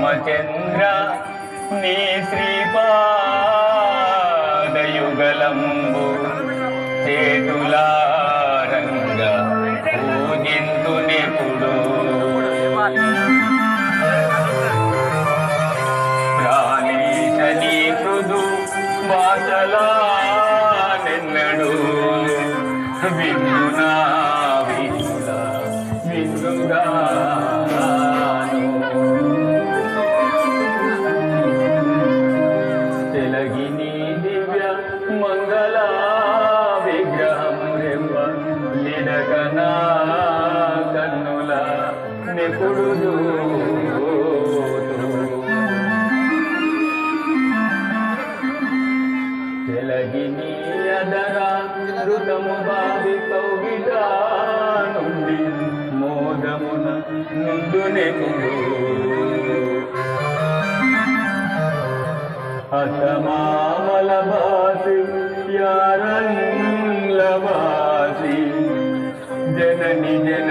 రామచంద్ర నీ శ్రీపాదయుగలంబు చేతులారంగ పూజింతునిపుడు. ప్రాణీశ నీ మృదు వాసలా నిన్నడు విందునా విందుగా నీ దివ్య మంగళ విగ్రహం రెమ్మ నిడకనా కన్నుల నెపుడు తెలగి నీ అదరా రుతము బావి తౌగిగా నుండి మోదమున ముందు నెపుడు लभासिारवासि जननि जन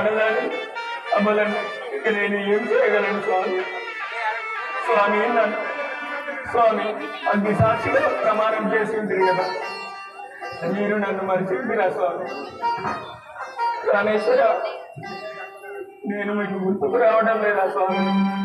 అమలండి ఇక నేను ఏం చేయగలను స్వామి? స్వామి నన్ను స్వామి అగ్ని సాక్షిగా ప్రమాణం చేసింది కదా. మీరు నన్ను మరిచిందిరా స్వామి. రామేశ్వర నేను మీకు గుర్తుకు రావడం లేదా స్వామి?